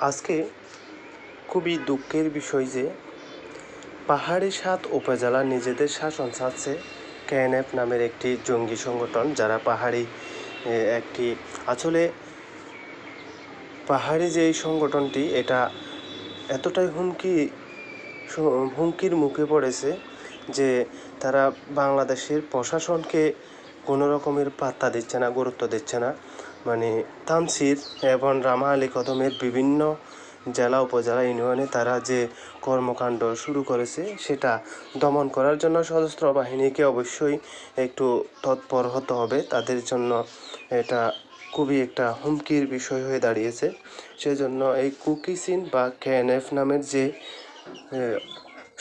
আজকে খুবই দুঃখের বিষয় যে পাহাড়ি সাত উপজেলা নিজেদের শাসন চাচ্ছে কেএনএফ নামের একটি জঙ্গি সংগঠন যারা পাহাড়ি একটি আসলে পাহাড়ি যে সংগঠনটি, এটা এতটাই হুমকি হুমকির মুখে পড়েছে যে তারা বাংলাদেশের প্রশাসনকে কোনো রকমের পাত্তা দিচ্ছে না, গুরুত্ব দিচ্ছে না। মানে তামসির এবং রামা আলী কদমের বিভিন্ন জেলা, উপজেলা ইউনিয়নে তারা যে কর্মকাণ্ড শুরু করেছে, সেটা দমন করার জন্য সশস্ত্র বাহিনীকে অবশ্যই একটু তৎপর হতে হবে। তাদের জন্য এটা খুবই একটা হুমকির বিষয় হয়ে দাঁড়িয়েছে। সেজন্য এই কুকিসিন বা কেএনএফ নামের যে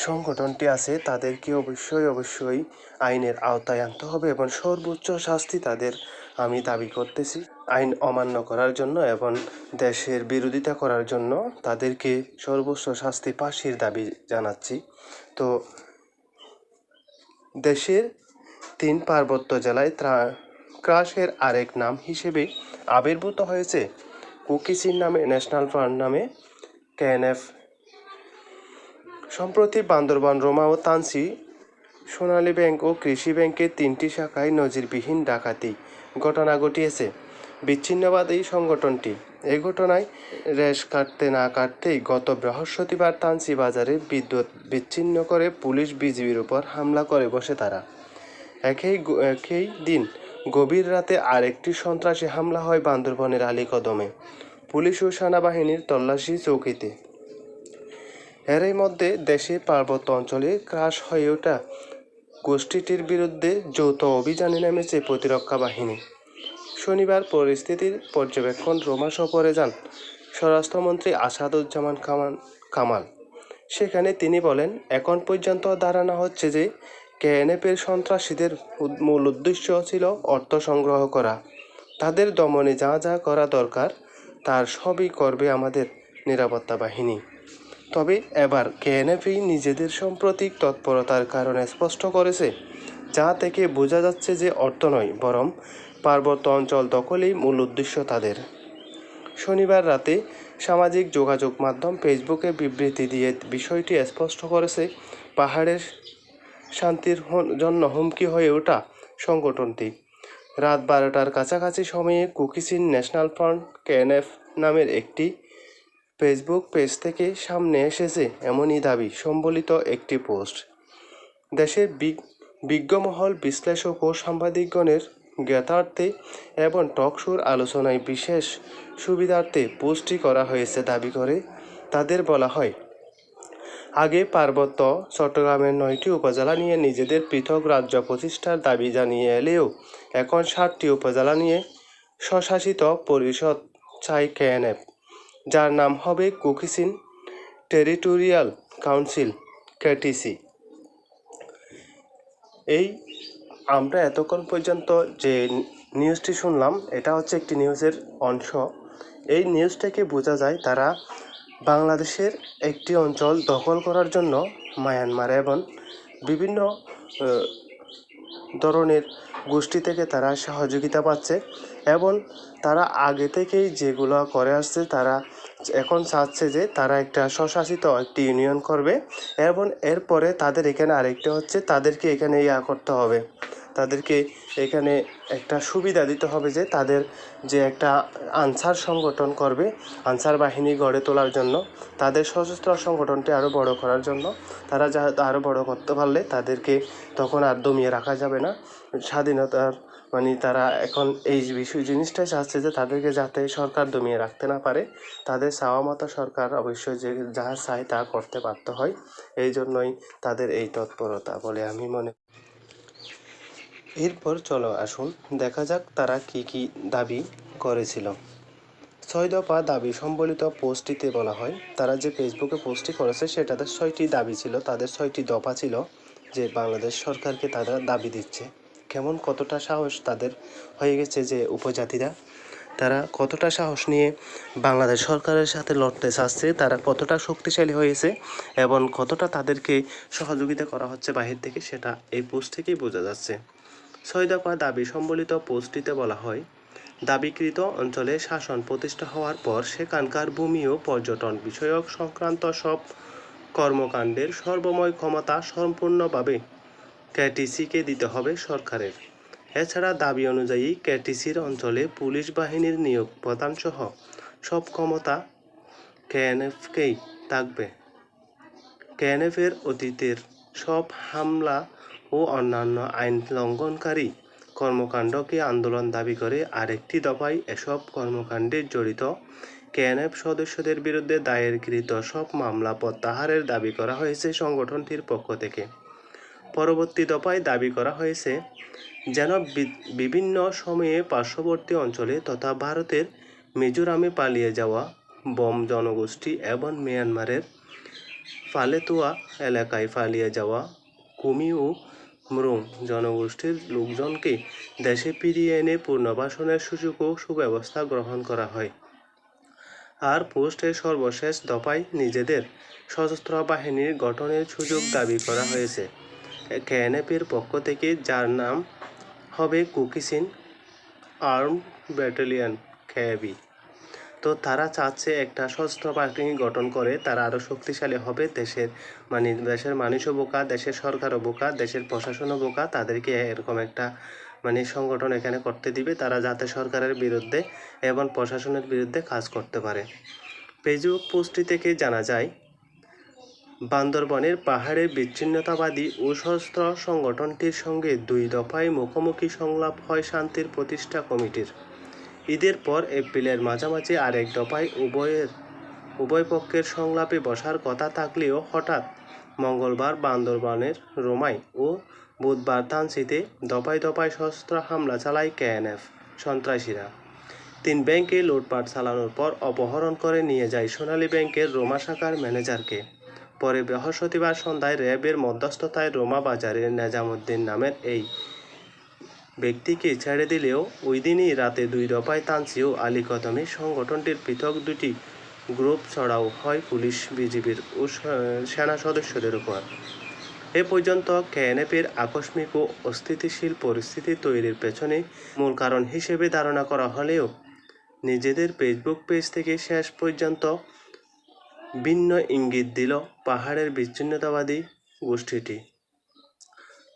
সংগঠনটি আছে, তাদেরকে অবশ্যই অবশ্যই আইনের আওতায় আনতে হবে এবং সর্বোচ্চ শাস্তি তাদের আমি দাবি করতেছি। আইন অমান্য করার জন্য এবং দেশের বিরোধিতা করার জন্য তাদেরকে সর্বোচ্চ শাস্তি ফাঁসির দাবি জানাচ্ছি। তো দেশের তিন পার্বত্য জেলায় ত্রা- ক্রাশের আরেক নাম হিসেবে আবির্ভূত হয়েছে কুকিসিন নামে, ন্যাশনাল ফান্ড নামে, কেএনএফ। সম্প্রতি বান্দরবান রোমা ও তানসি, সোনালী ব্যাংক ও কৃষি ব্যাংকের তিনটি শাখায় নজিরবিহীন ডাকাতি ঘটনা ঘটিয়েছে। বিচ্ছিন্নবাদী সংগঠনটি। এ ঘটনায় রেশ কাটতে না কাটতেই গত বৃহস্পতিবার তানসি বাজারে বিদ্যুৎ বিচ্ছিন্ন করে পুলিশ বিজিবির উপর হামলা করে বসে তারা। একই একই দিন গভীর রাতে আরেকটি সন্ত্রাসী হামলা হয় বান্দরবনের আলীকদমে। পুলিশ ও সেনাবাহিনীর তল্লাশি চৌকিতে। এরই মধ্যে দেশের পার্বত্য অঞ্চলে ক্রাশ হয়ে ওঠা গোষ্ঠীটির বিরুদ্ধে যৌথ অভিযানে নেমেছে প্রতিরক্ষা বাহিনী। শনিবার পরিস্থিতির পর্যবেক্ষণ রোমা সফরে যান স্বরাষ্ট্রমন্ত্রী আসাদুজ্জামান কামান কামাল। সেখানে তিনি বলেন, এখন পর্যন্ত ধারণা হচ্ছে যে কেএনএফের সন্ত্রাসীদের মূল উদ্দেশ্য ছিল অর্থ সংগ্রহ করা। তাদের দমনে যা যা করা দরকার, তার সবই করবে আমাদের নিরাপত্তা বাহিনী। তবে এবার কেএনএফই নিজেদের সাম্প্রতিক তৎপরতার কারণে স্পষ্ট করেছে, যা থেকে বোঝা যাচ্ছে যে অর্থ নয়, বরং পার্বত্য অঞ্চল দখলেই মূল উদ্দেশ্য তাদের। শনিবার রাতে সামাজিক যোগাযোগ মাধ্যম ফেসবুকে বিবৃতি দিয়ে বিষয়টি স্পষ্ট করেছে, পাহাড়ের শান্তির জন্য হুমকি হয়ে ওঠা সংগঠনটি। রাত বারোটার কাছাকাছি সময়ে কুকিসিন ন্যাশনাল ফ্রন্ট, কেএনএফ নামের একটি ফেসবুক পেজ থেকে সামনে এসেছে এমনই দাবি, সম্বলিত একটি পোস্ট। দেশের বিজ্ঞমহল বিশ্লেষক ও সাংবাদিকগণের জ্ঞাতার্থে এবং টকশোর আলোচনায় বিশেষ সুবিধার্থে পোস্টটি করা হয়েছে দাবি করে তাদের বলা হয়। আগে পার্বত্য চট্টগ্রামের নয়টি উপজেলা নিয়ে নিজেদের পৃথক রাজ্য প্রতিষ্ঠার দাবি জানিয়ে এলেও এখন সাতটি উপজেলা নিয়ে স্বশাসিত পরিষদ চাই কেএনএফ, যার নাম হবে কুকিসিন টেরিটোরিয়াল কাউন্সিল, কেটিসি। এই আমরা এতক্ষণ পর্যন্ত যে নিউজটি শুনলাম, এটা হচ্ছে একটি নিউজের অংশ। এই নিউজ থেকে বোঝা যায় তারা বাংলাদেশের একটি অঞ্চল দখল করার জন্য মায়ানমার এবং বিভিন্ন ধরনের গোষ্ঠী থেকে তারা সহযোগিতা পাচ্ছে এবং তারা আগে থেকেই যেগুলো করে আসছে, তারা এখন চাচ্ছে যে তারা একটা স্বশাসিত একটি ইউনিয়ন করবে এবং এরপরে তাদের এখানে আরেকটা হচ্ছে, তাদেরকে এখানে ইয়া করতে হবে। তাদেরকে এখানে একটা সুবিধা দিতে হবে যে তাদের যে একটা আনসার সংগঠন করবে, আনসার বাহিনী গড়ে তোলার জন্য, তাদের সশস্ত্র সংগঠনটি আরও বড় করার জন্য, তারা যা আরও বড় করতে পারলে তাদেরকে তখন আর দমিয়ে রাখা যাবে না। স্বাধীনতার মানে তারা এখন এই বিষয় জিনিসটাই চাচ্ছে যে তাদেরকে যাতে সরকার দমিয়ে রাখতে না পারে, তাদের চাওয়া মতো সরকার অবশ্যই যে যা চায় তা করতে বাধ্য হয়। এই জন্যই তাদের এই তৎপরতা বলে আমি মনে এরপর চলো আসুন, দেখা যাক তারা কি কি দাবি করেছিল। ছয় দফা দাবি সম্বলিত পোস্টটিতে বলা হয়, তারা যে ফেসবুকে পোস্টটি করেছে সেটাতে ছয়টি দাবি ছিল, তাদের ছয়টি দফা ছিল যে বাংলাদেশ সরকারকে তারা দাবি দিচ্ছে। কেমন কতটা সাহস তাদের হয়ে গেছে যে উপজাতিরা, তারা কতটা সাহস নিয়ে বাংলাদেশ সরকারের সাথে লড়তে চাচ্ছে, তারা কতটা শক্তিশালী হয়েছে এবং কতটা তাদেরকে সহযোগিতা করা হচ্ছে বাহির থেকে, সেটা এই পোস্ট থেকেই বোঝা যাচ্ছে। ছয় দফা দাবি সম্বলিত পোস্টটিতে বলা হয়, দাবিকৃত অঞ্চলে শাসন প্রতিষ্ঠা হওয়ার পর সেখানকার ভূমি ও পর্যটন বিষয়ক সংক্রান্ত সব কর্মকাণ্ডের সর্বময় ক্ষমতা সম্পূর্ণভাবে কেটিসিকে দিতে হবে সরকারের। এছাড়া দাবি অনুযায়ী কেটিসির অঞ্চলে পুলিশ বাহিনীর নিয়োগ প্রদানসহ সব ক্ষমতা কেএনএফকেই থাকবে। কেএনএফের অতীতের সব হামলা ও অন্যান্য আইন লঙ্ঘনকারী কর্মকাণ্ডকে আন্দোলন দাবি করে আরেকটি দফায় এসব কর্মকাণ্ডে জড়িত। কেএনএফ সদস্যদের বিরুদ্ধে দায়েরকৃত সব মামলা প্রত্যাহারের দাবি করা হয়েছে সংগঠনটির পক্ষ থেকে। পরবর্তী দফায় দাবি করা হয়েছে যেন বিভিন্ন সময়ে পার্শ্ববর্তী অঞ্চলে তথা ভারতের মিজোরামে পালিয়ে যাওয়া বম জনগোষ্ঠী এবং মিয়ানমারের ফালেতুয়া এলাকায় পালিয়ে যাওয়া কুমি ও মরুং জনগোষ্ঠীর লোকজনকে দেশে ফিরিয়ে এনে পুনর্বাসনের সুযোগ ও সুব্যবস্থা গ্রহণ করা হয়। আর পোস্টের সর্বশেষ দফায় নিজেদের সশস্ত্র বাহিনীর গঠনের সুযোগ দাবি করা হয়েছে। কেএনএফের পক্ষ থেকে, যার নাম হবে কুকিসিন আর্ম ব্যাটালিয়ন কেবি তো তারা চাচ্ছে একটা সশস্ত্র বাহিনী গঠন করে। তারা আরও শক্তিশালী হবে দেশের মানে দেশের মানুষও বোকা, দেশের সরকারও বোকা, দেশের প্রশাসনও বোকা। তাদেরকে এরকম একটা মানে সংগঠন এখানে করতে দিবে। তারা যাতে সরকারের বিরুদ্ধে এবং প্রশাসনের বিরুদ্ধে কাজ করতে পারে। ফেসবুক পোস্টটি থেকে জানা যায়, বান্দরবনের পাহাড়ে বিচ্ছিন্নতাবাদী ও সশস্ত্র সংগঠনটির সঙ্গে দুই দফায় মুখোমুখি সংলাপ হয় শান্তির প্রতিষ্ঠা কমিটির। ঈদের পর এপ্রিলের মাঝামাঝি আরেক দফায় উভয়ের, উভয় পক্ষের সংলাপে বসার কথা থাকলেও হঠাৎ মঙ্গলবার বান্দরবানের রোমাই ও বুধবার তানসিতে দফায় দফায় সশস্ত্র হামলা চালায় কেএনএফ সন্ত্রাসীরা। তিন ব্যাংকে লুটপাট চালানোর পর অপহরণ করে নিয়ে যায় সোনালী ব্যাংকের রোমা শাখার ম্যানেজারকে। পরে বৃহস্পতিবার সন্ধ্যায় র্যাবের মধ্যস্থতায় রোমা বাজারের নেজামুদ্দিন নামের এই ব্যক্তিকে ছেড়ে দিলেও ওই দিনই রাতে দুই দফায় তানসি ও আলী কদমে সংগঠনটির পৃথক দুটি গ্রুপ ছড়াও হয় পুলিশ বিজিবির ও সেনা সদস্যদের উপর। এ পর্যন্ত কেএনএফের আকস্মিক ও অস্থিতিশীল পরিস্থিতি তৈরির পেছনে মূল কারণ হিসেবে ধারণা করা হলেও নিজেদের ফেসবুক পেজ থেকে শেষ পর্যন্ত ভিন্ন ইঙ্গিত দিল পাহাড়ের বিচ্ছিন্নতাবাদী গোষ্ঠীটি।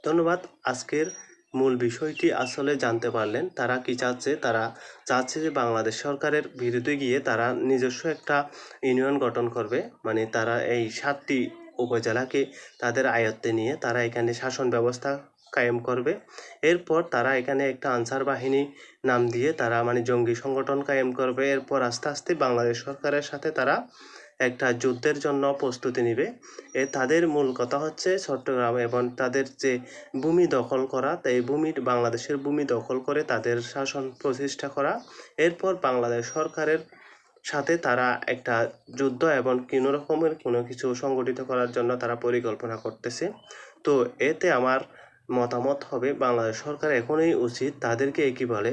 ধন্যবাদ, আজকের মূল বিষয়টি আসলে জানতে পারলেন তারা কি চাচ্ছে? তারা চাচ্ছে যে বাংলাদেশ সরকারের বিরুদ্ধে গিয়ে তারা নিজস্ব একটা ইউনিয়ন গঠন করবে। মানে তারা এই সাতটি উপজেলাকে তাদের আয়ত্তে নিয়ে তারা এখানে শাসন ব্যবস্থা কায়েম করবে। এরপর তারা এখানে একটা আনসার বাহিনী নাম দিয়ে তারা মানে জঙ্গি সংগঠন কায়েম করবে। এরপর আস্তে আস্তে বাংলাদেশ সরকারের সাথে তারা একটা যুদ্ধের জন্য প্রস্তুতি নেবে। এ তাদের মূল কথা হচ্ছে চট্টগ্রাম এবং তাদের যে ভূমি দখল করা, তাই এই ভূমি বাংলাদেশের ভূমি দখল করে তাদের শাসন প্রতিষ্ঠা করা। এরপর বাংলাদেশ সরকারের সাথে তারা একটা যুদ্ধ এবং কোনো রকমের কোনো কিছু সংগঠিত করার জন্য তারা পরিকল্পনা করতেছে। তো এতে আমার মতামত হবে, বাংলাদেশ সরকার এখনই উচিত তাদেরকে কি বলে,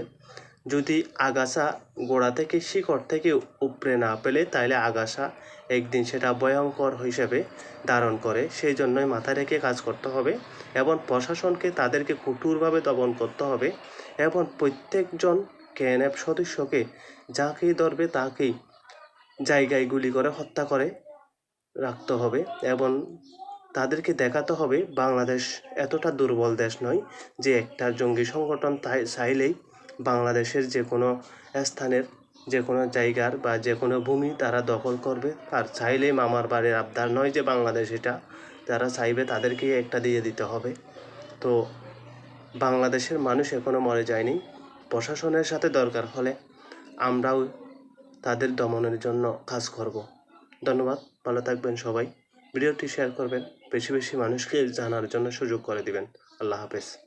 যদি আগাছা গোড়া থেকে শিকড় থেকে উপড়ে না পেলে তাহলে আগাছা একদিন সেটা ভয়ঙ্কর হিসেবে ধারণ করে। সেই জন্যই মাথায় রেখে কাজ করতে হবে এবং প্রশাসনকে তাদেরকে কঠোরভাবে দমন করতে হবে এবং প্রত্যেকজন কেএনএফ সদস্যকে যাকেই ধরবে তাকেই জায়গায় গুলি করে হত্যা করে রাখতে হবে এবং তাদেরকে দেখাতে হবে বাংলাদেশ এতটা দুর্বল দেশ নয় যে একটা জঙ্গি সংগঠন চাইলেই বাংলাদেশের যে কোনো স্থানের যে কোনো জায়গার বা যে কোনো ভূমি তারা দখল করবে। আর চাইলেই মামার বাড়ির আবদার নয় যে বাংলাদেশ এটা, যারা চাইবে তাদেরকেই একটা দিয়ে দিতে হবে। তো বাংলাদেশের মানুষ এখনও মরে যায়নি। প্রশাসনের সাথে দরকার হলে আমরাও তাদের দমনের জন্য কাজ করব। ধন্যবাদ, ভালো থাকবেন সবাই। ভিডিওটি শেয়ার করবেন, বেশি বেশি মানুষকে জানার জন্য সুযোগ করে দিবেন। আল্লাহ হাফেজ।